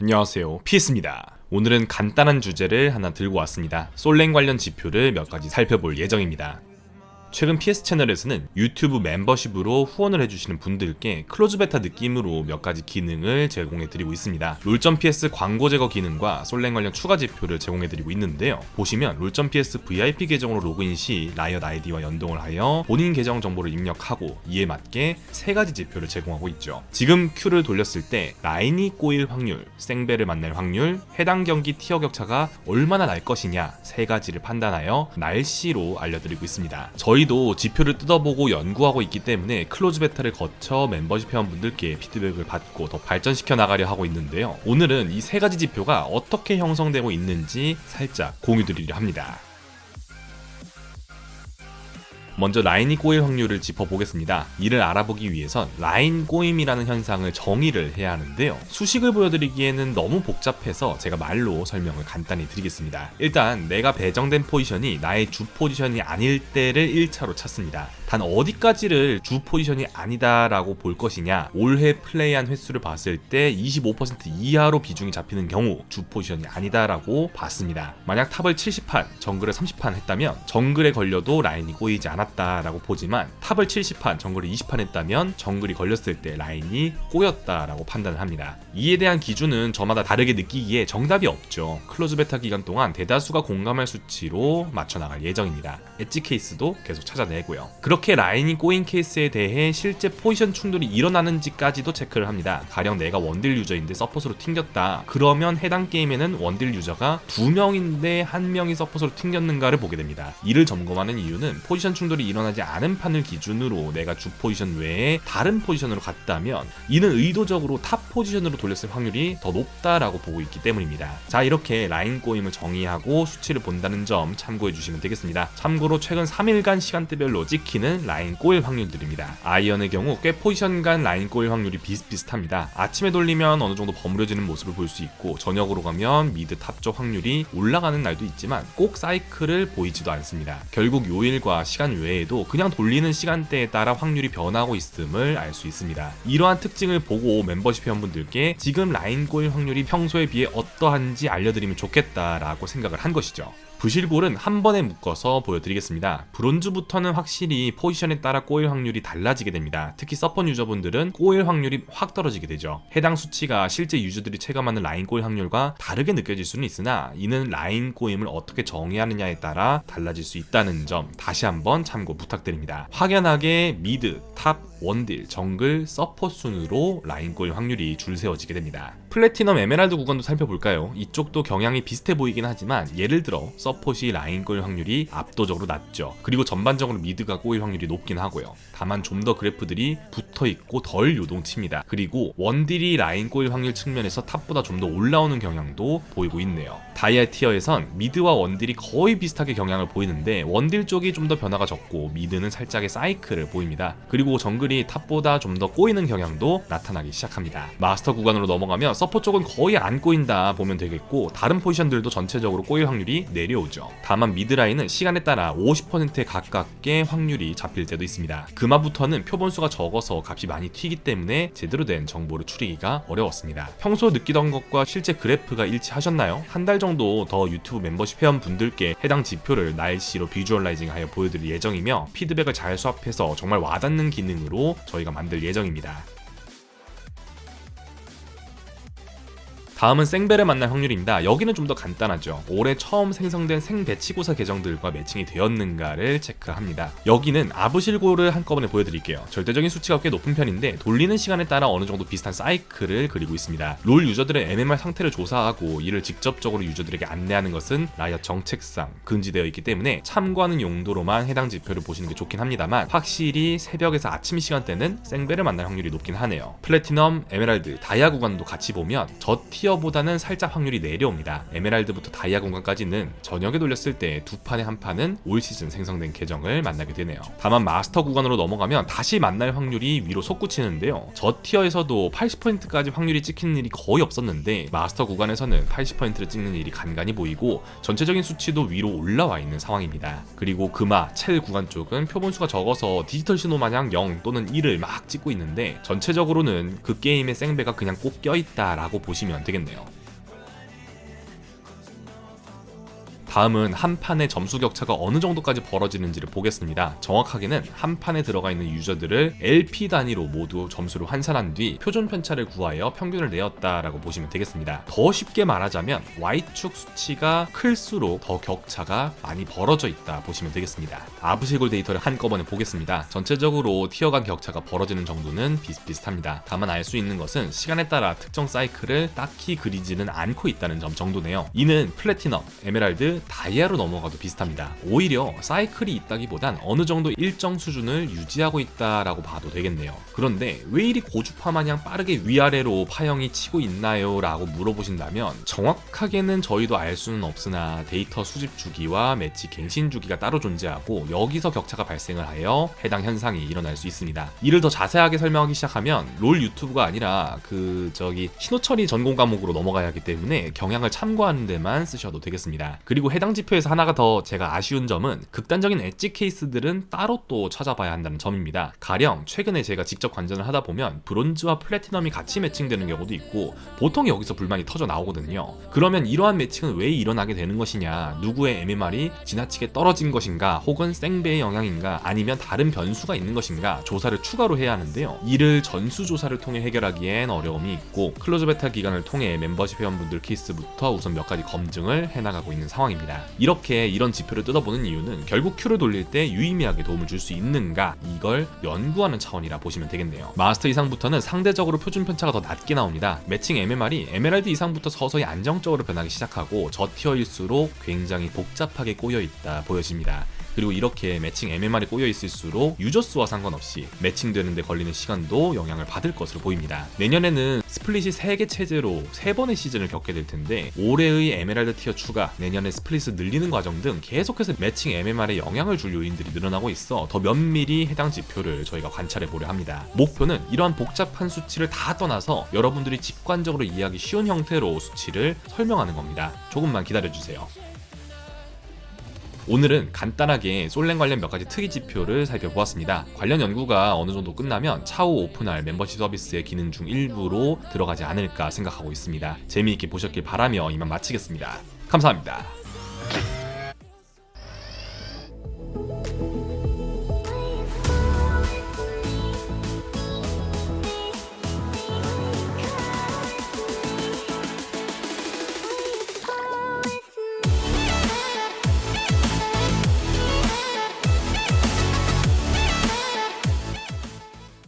안녕하세요. 피스입니다. 오늘은 간단한 주제를 하나 들고 왔습니다. 솔랭 관련 지표를 몇 가지 살펴볼 예정입니다. 최근 PS 채널에서는 유튜브 멤버십으로 후원을 해주시는 분들께 클로즈 베타 느낌으로 몇 가지 기능을 제공해드리고 있습니다. 롤.ps 광고 제거 기능과 솔랭 관련 추가 지표를 제공해드리고 있는데요. 보시면 롤.ps VIP 계정으로 로그인 시 라이엇 아이디와 연동을 하여 본인 계정 정보를 입력하고 이에 맞게 세 가지 지표를 제공하고 있죠. 지금 큐를 돌렸을 때 라인이 꼬일 확률, 생배를 만날 확률, 해당 경기 티어 격차가 얼마나 날 것이냐 세 가지를 판단하여 날씨로 알려드리고 있습니다. 저희 도 지표를 뜯어보고 연구하고 있기 때문에 클로즈 베타를 거쳐 멤버십 회원분들께 피드백을 받고 더 발전시켜 나가려 하고 있는데요. 오늘은 이 세 가지 지표가 어떻게 형성되고 있는지 살짝 공유드리려 합니다. 먼저 라인이 꼬일 확률을 짚어보겠습니다. 이를 알아보기 위해선 라인 꼬임이라는 현상을 정의를 해야 하는데요. 수식을 보여드리기에는 너무 복잡해서 제가 말로 설명을 간단히 드리겠습니다. 일단 내가 배정된 포지션이 나의 주 포지션이 아닐 때를 1차로 찾습니다. 단 어디까지를 주 포지션이 아니다라고 볼 것이냐 올해 플레이한 횟수를 봤을 때 25% 이하로 비중이 잡히는 경우 주 포지션이 아니다라고 봤습니다. 만약 탑을 70판, 정글을 30판 했다면 정글에 걸려도 라인이 꼬이지 않았다라고 보지만 탑을 70판, 정글을 20판 했다면 정글이 걸렸을 때 라인이 꼬였다라고 판단을 합니다. 이에 대한 기준은 저마다 다르게 느끼기에 정답이 없죠. 클로즈 베타 기간 동안 대다수가 공감할 수치로 맞춰 나갈 예정입니다. 엣지 케이스도 계속 찾아내고요. 그 렇게 라인이 꼬인 케이스에 대해 실제 포지션 충돌이 일어나는지까지도 체크를 합니다. 가령 내가 원딜 유저인데 서폿으로 튕겼다. 그러면 해당 게임에는 원딜 유저가 두 명인데 한 명이 서폿으로 튕겼는가를 보게 됩니다. 이를 점검하는 이유는 포지션 충돌이 일어나지 않은 판을 기준으로 내가 주 포지션 외에 다른 포지션으로 갔다면 이는 의도적으로 탑 포지션으로 돌렸을 확률이 더 높다라고 보고 있기 때문입니다. 자 이렇게 라인 꼬임을 정의하고 수치를 본다는 점 참고해 주시면 되겠습니다. 참고로 최근 3일간 시간대별로 찍히는 라인 꼬일 확률들입니다. 아이언의 경우 꽤 포지션 간 라인 꼬일 확률이 비슷비슷합니다. 아침에 돌리면 어느 정도 버무려지는 모습을 볼 수 있고 저녁으로 가면 미드 탑쪽 확률이 올라가는 날도 있지만 꼭 사이클을 보이지도 않습니다. 결국 요일과 시간 외에도 그냥 돌리는 시간대에 따라 확률이 변하고 있음을 알 수 있습니다. 이러한 특징을 보고 멤버십 회원분들께 지금 라인 꼬일 확률이 평소에 비해 어떠한지 알려드리면 좋겠다라고 생각을 한 것이죠. 부실골은 한 번에 묶어서 보여드리겠습니다. 브론즈부터는 확실히 포지션에 따라 꼬일 확률이 달라지게 됩니다. 특히 서폿 유저분들은 꼬일 확률이 확 떨어지게 되죠. 해당 수치가 실제 유저들이 체감하는 라인 꼬일 확률과 다르게 느껴질 수는 있으나 이는 라인 꼬임을 어떻게 정의하느냐에 따라 달라질 수 있다는 점 다시 한번 참고 부탁드립니다. 확연하게 미드, 탑, 원딜, 정글, 서폿 순으로 라인 꼬일 확률이 줄 세워지게 됩니다. 플래티넘 에메랄드 구간도 살펴볼까요? 이쪽도 경향이 비슷해 보이긴 하지만 예를 들어 서폿이 라인 꼬일 확률이 압도적으로 낮죠. 그리고 전반적으로 미드가 꼬일 확률이 높긴 하고요. 다만 좀 더 그래프들이 붙어 있고 덜 요동칩니다. 그리고 원딜이 라인 꼬일 확률 측면에서 탑보다 좀 더 올라오는 경향도 보이고 있네요. 다이아 티어에선 미드와 원딜이 거의 비슷하게 경향을 보이는데 원딜 쪽이 좀 더 변화가 적고 미드는 살짝의 사이클을 보입니다. 그리고 정글이 탑보다 좀 더 꼬이는 경향도 나타나기 시작합니다. 마스터 구간으로 넘어가면 서포 쪽은 거의 안 꼬인다 보면 되겠고 다른 포지션들도 전체적으로 꼬일 확률이 내려오죠. 다만 미드라인은 시간에 따라 50%에 가깝게 확률이 잡힐 때도 있습니다. 그마부터는 표본수가 적어서 값이 많이 튀기 때문에 제대로 된 정보를 추리기가 어려웠습니다. 평소 느끼던 것과 실제 그래프가 일치하셨나요? 한달 정도 더 유튜브 멤버십 회원분들께 해당 지표를 날씨로 비주얼라이징하여 보여드릴 예정이며 피드백을 잘 수합해서 정말 와닿는 기능으로 저희가 만들 예정입니다. 다음은 생배를 만날 확률입니다. 여기는 좀 더 간단하죠. 올해 처음 생성된 생배치고사 계정들과 매칭이 되었는가를 체크합니다. 여기는 아부실고를 한꺼번에 보여드릴게요. 절대적인 수치가 꽤 높은 편인데 돌리는 시간에 따라 어느 정도 비슷한 사이클을 그리고 있습니다. 롤 유저들의 MMR 상태를 조사하고 이를 직접적으로 유저들에게 안내하는 것은 라이엇 정책상 금지되어 있기 때문에 참고하는 용도로만 해당 지표를 보시는 게 좋긴 합니다만 확실히 새벽에서 아침 시간대는 생배를 만날 확률이 높긴 하네요. 플래티넘, 에메랄드, 다이아 구간도 같이 보면 저 티어 보다는 살짝 확률이 내려옵니다. 에메랄드부터 다이아 구간까지는 저녁에 돌렸을 때 두 판에 한 판은 올 시즌 생성된 계정을 만나게 되네요. 다만 마스터 구간으로 넘어가면 다시 만날 확률이 위로 솟구치는데요. 저 티어에서도 80%까지 확률이 찍히는 일이 거의 없었는데 마스터 구간에서는 80%를 찍는 일이 간간히 보이고 전체적인 수치도 위로 올라와 있는 상황입니다. 그리고 금화, 첼 구간 쪽은 표본수가 적어서 디지털 신호 마냥 0 또는 1을 막 찍고 있는데 전체적으로는 그 게임의 생배가 그냥 꼭 껴있다라고 보시면 되겠습니다. 되겠네요. 다음은 한 판의 점수 격차가 어느 정도까지 벌어지는지를 보겠습니다. 정확하게는 한 판에 들어가 있는 유저들을 LP 단위로 모두 점수를 환산한 뒤 표준 편차를 구하여 평균을 내었다라고 보시면 되겠습니다. 더 쉽게 말하자면 Y축 수치가 클수록 더 격차가 많이 벌어져 있다 보시면 되겠습니다. 아브시골 데이터를 한꺼번에 보겠습니다. 전체적으로 티어 간 격차가 벌어지는 정도는 비슷비슷합니다. 다만 알 수 있는 것은 시간에 따라 특정 사이클을 딱히 그리지는 않고 있다는 점 정도네요. 이는 플래티넘, 에메랄드, 다이아로 넘어가도 비슷합니다. 오히려 사이클이 있다기보단 어느 정도 일정 수준을 유지하고 있다라고 봐도 되겠네요. 그런데 왜 이리 고주파 마냥 빠르게 위아래로 파형이 치고 있나요? 라고 물어보신다면 정확하게는 저희도 알 수는 없으나 데이터 수집 주기와 매치 갱신 주기가 따로 존재하고 여기서 격차가 발생을 하여 해당 현상이 일어날 수 있습니다. 이를 더 자세하게 설명하기 시작하면 롤 유튜브가 아니라 그 저기 신호처리 전공 과목으로 넘어가야 하기 때문에 경향을 참고하는 데만 쓰셔도 되겠습니다. 그리고 해당 지표에서 하나가 더 제가 아쉬운 점은 극단적인 엣지 케이스들은 따로 또 찾아봐야 한다는 점입니다. 가령 최근에 제가 직접 관전을 하다 보면 브론즈와 플래티넘이 같이 매칭되는 경우도 있고 보통 여기서 불만이 터져 나오거든요. 그러면 이러한 매칭은 왜 일어나게 되는 것이냐? 누구의 MMR이 지나치게 떨어진 것인가? 혹은 생배의 영향인가? 아니면 다른 변수가 있는 것인가? 조사를 추가로 해야 하는데요. 이를 전수 조사를 통해 해결하기엔 어려움이 있고 클로즈 베타 기간을 통해 멤버십 회원분들 케이스부터 우선 몇 가지 검증을 해나가고 있는 상황입 니다. 이렇게 이런 지표를 뜯어보는 이유는 결국 큐를 돌릴 때 유의미하게 도움을 줄 수 있는가 이걸 연구하는 차원이라 보시면 되겠네요. 마스터 이상부터는 상대적으로 표준 편차가 더 낮게 나옵니다. 매칭 MMR이 에메랄드 이상부터 서서히 안정적으로 변하기 시작하고 저티어일수록 굉장히 복잡하게 꼬여 있다 보여집니다. 그리고 이렇게 매칭 MMR이 꼬여 있을수록 유저 수와 상관없이 매칭되는데 걸리는 시간도 영향을 받을 것으로 보입니다. 내년에는 스플릿이 3개 체제로 3번의 시즌을 겪게 될 텐데 올해의 에메랄드 티어 추가, 내년에 스플릿을 늘리는 과정 등 계속해서 매칭 MMR에 영향을 줄 요인들이 늘어나고 있어 더 면밀히 해당 지표를 저희가 관찰해 보려 합니다. 목표는 이러한 복잡한 수치를 다 떠나서 여러분들이 직관적으로 이해하기 쉬운 형태로 수치를 설명하는 겁니다. 조금만 기다려 주세요. 오늘은 간단하게 솔랭 관련 몇 가지 특이 지표를 살펴보았습니다. 관련 연구가 어느 정도 끝나면 차후 오픈할 멤버십 서비스의 기능 중 일부로 들어가지 않을까 생각하고 있습니다. 재미있게 보셨길 바라며 이만 마치겠습니다. 감사합니다.